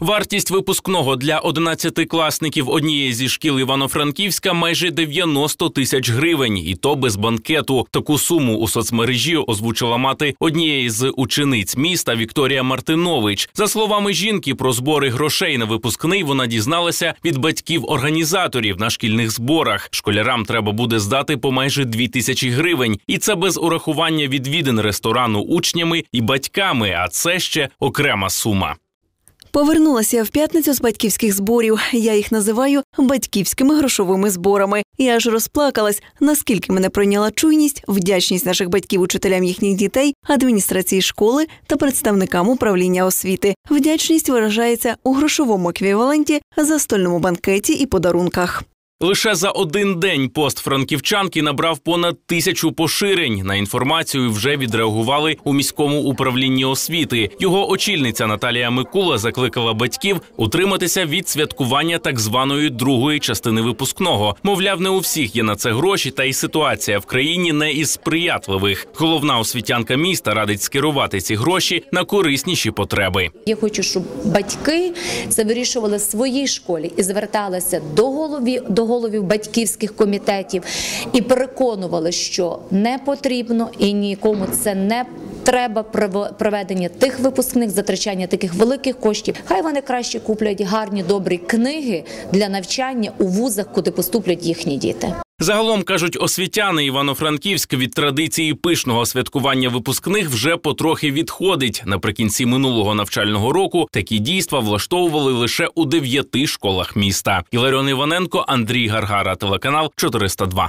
Вартість випускного для 11-класників однієї зі шкіл Івано-Франківська майже 90 тисяч гривень, і то без банкету. Таку суму у соцмережі озвучила мати однієї з учениць міста Вікторія Мартинович. За словами жінки, про збори грошей на випускний вона дізналася від батьків-організаторів на шкільних зборах. Школярам треба буде здати по майже 2 тисячі гривень, і це без урахування відвідин ресторану учнями і батьками. А це ще окрема сума. Повернулася я в п'ятницю з батьківських зборів. Я їх називаю батьківськими грошовими зборами. І аж розплакалась, наскільки мене пройняла чуйність, вдячність наших батьків учителям їхніх дітей, адміністрації школи та представникам управління освіти. Вдячність виражається у грошовому еквіваленті, застольному банкеті і подарунках. Лише за один день пост франківчанки набрав понад тисячу поширень. На інформацію вже відреагували у міському управлінні освіти. Його очільниця Наталія Микула закликала батьків утриматися від святкування так званої другої частини випускного. Мовляв, не у всіх є на це гроші, та й ситуація в країні не із сприятливих. Головна освітянка міста радить скерувати ці гроші на корисніші потреби. Я хочу, щоб батьки це вирішували в своїй школі і зверталися до голові до головів батьківських комітетів і переконували, що не потрібно і нікому це не. Треба проведення тих випускних затрачання таких великих коштів. Хай вони краще куплять гарні добрі книги для навчання у вузах, куди поступлять їхні діти. Загалом кажуть освітяни Івано-Франківськ від традиції пишного святкування випускних вже потрохи відходить. Наприкінці минулого навчального року такі дійства влаштовували лише у дев'яти школах міста. Іларіон Іваненко, Андрій Гаргара, телеканал 402.